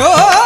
저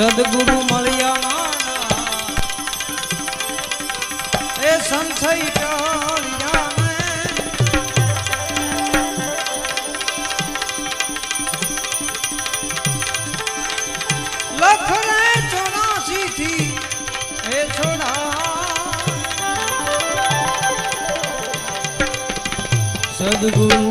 સદગુરુ મળ્યા એ સંશય લખને ચોરાસી થી એ છોડા સદગુરુ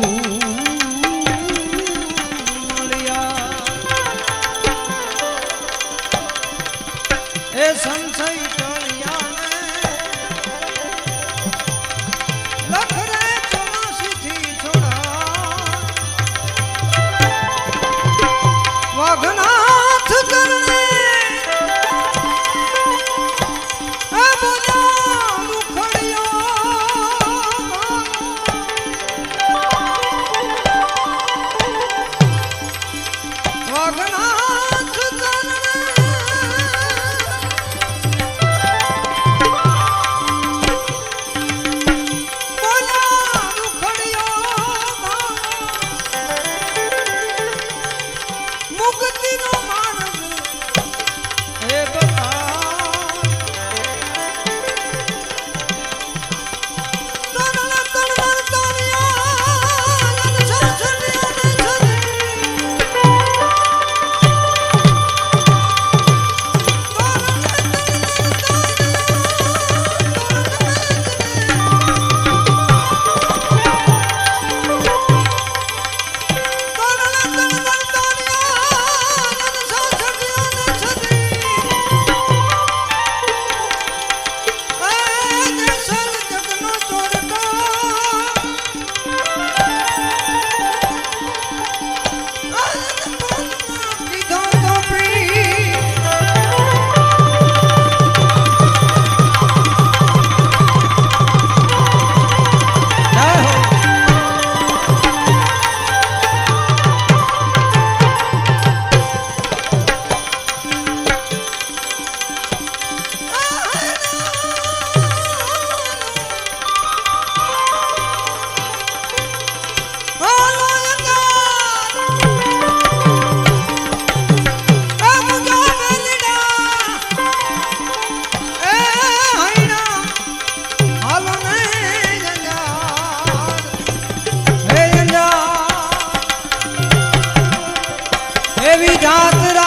આવી જાત